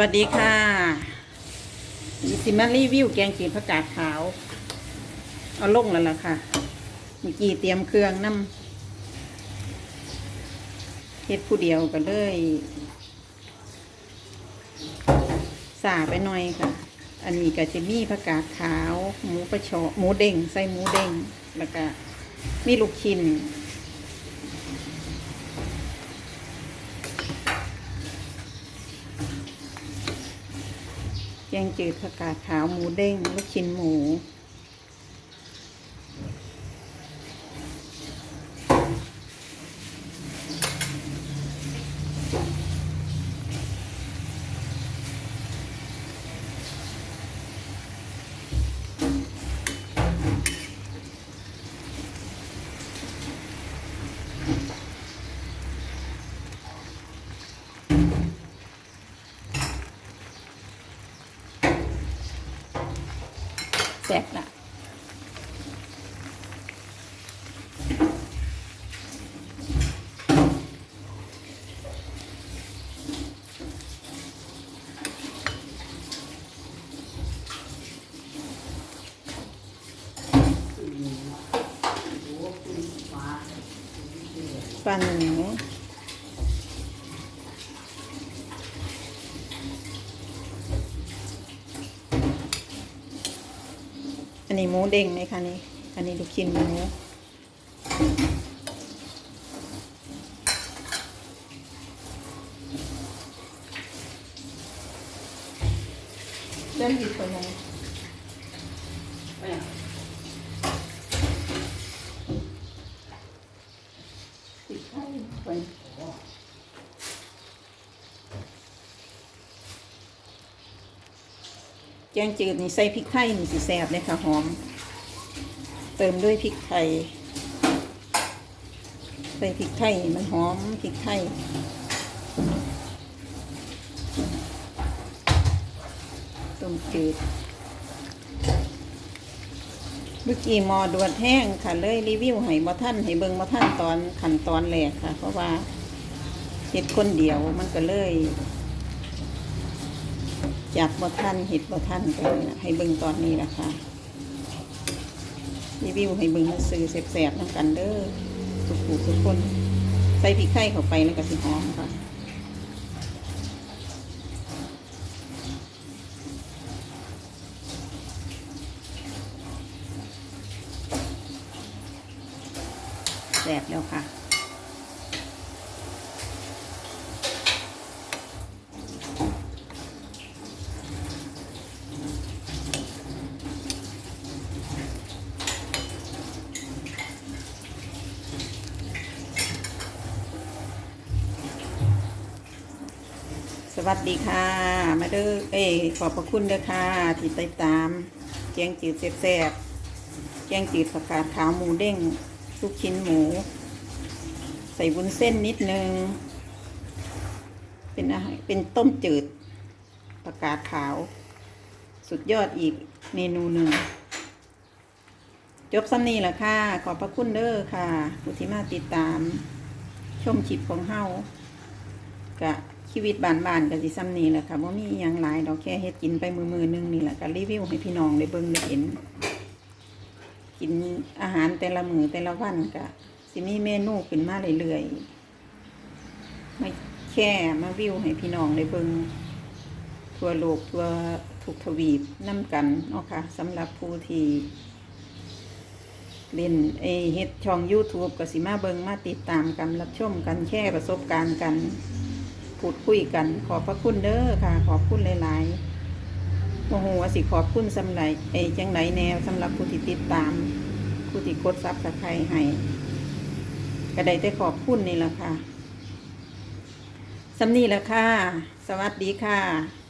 วัสดีค่ะดิสิมารีวิวแกงจืดผักกาดขาว เอาลงแล้วล่ะค่ะ เมื่อกี้เตรียมเครื่องน้ำเฮ็ดผู้เดียวก็เลยสาไปหน่อยค่ะ อันนี้ก็จะมีผักกาดขาว หมูประชอหมูเด้งใส่หมูเด้งแล้วก็มีลูกชิ้น งจืดผักกาดขาวหมูเด้งลูกชิ้นหมู แซ่บละปันหมู อันนี้หมูเด้งไหมคะนี่อันนี้ลูกชิ้นหมูเริ่มหยิบไปไหนติดไข่ไป แกงจืดนี่ใส่พริกไทยนี่สิแซ่บเลยค่ะหอม เติมด้วยพริกไทย ใส่พริกไทยมันหอมพริกไทยต้มจืดเมื่อกี้มอดวดแห้งค่ะเลยรีวิวให้บ่ท่านให้เบิงบ่ท่านตอนขั้นตอนแรกค่ะ เพราะว่าเฮ็ดคนเดียวมันก็เลย จับบ่ท่านเฮ็ดบ่ท่านก็เลยให้เบิ่งตอนนี้แหละคะรีวิวให้เบิ่งซื้อแสบๆน้ำกันเด้อทุกูทุกคน ใส่พริกไทยเข้าไปแล้วก็สิหอมค่ะแสบแล้วค่ะ สวัสดีค่ะ มาเด้อเอ้ขอบพระคุณเด้อค่ะ ที่ติดตามแกงจืดแซ่บๆแกงจืดผักกาดขาวหมูเด้งลูกชิ้นหมู ใส่วุ้นเส้นนิดนึง เป็นอาหารเป็นต้มจืดผักกาดขาว สุดยอดอีกเมนูหนึ่ง จบซ้ำนี้แหละค่ะ ขอบพระคุณเด้อค่ะผู้ที่มาติดตาม ชมคลิปของเฮากะ ชีวิตบ้านๆกะสิซ้ำนี้แหละค่ะว่ามีอย่างหลายดอกแค่เฮ็ดกินไปมือมือนึงนี่แหละก็รีวิวให้พี่น้องได้เบิ่งได้เห็น กินอาหารแต่ละมือแต่ละวันกะสิมีเมนูขึ้นมาเรื่อยๆไม่แค่มาวิวให้พี่น้องได้เบิ่งทั่วโลกทั่วทุกทวีปน้ำกันเนาะค่ะสำหรับผู้ที่เล่นเอเฮ็ดช่อง YouTube ก็สิมาเบิงมาติดตามกัน รับชมกันแชร์ประสบการณ์กัน พูดคุยกัน ขอบพระคุณเด้อค่ะ ขอบคุณหลายๆโอ้โหสิขอบคุณสำหรับไอ้จังไหนแนวสำหรับผู้ที่ติดตามผู้ที่กดซับสไครต์ให้ก็ได้แต่ขอบคุณนี่แหละค่ะสำนีแหละค่ะ สวัสดีค่ะ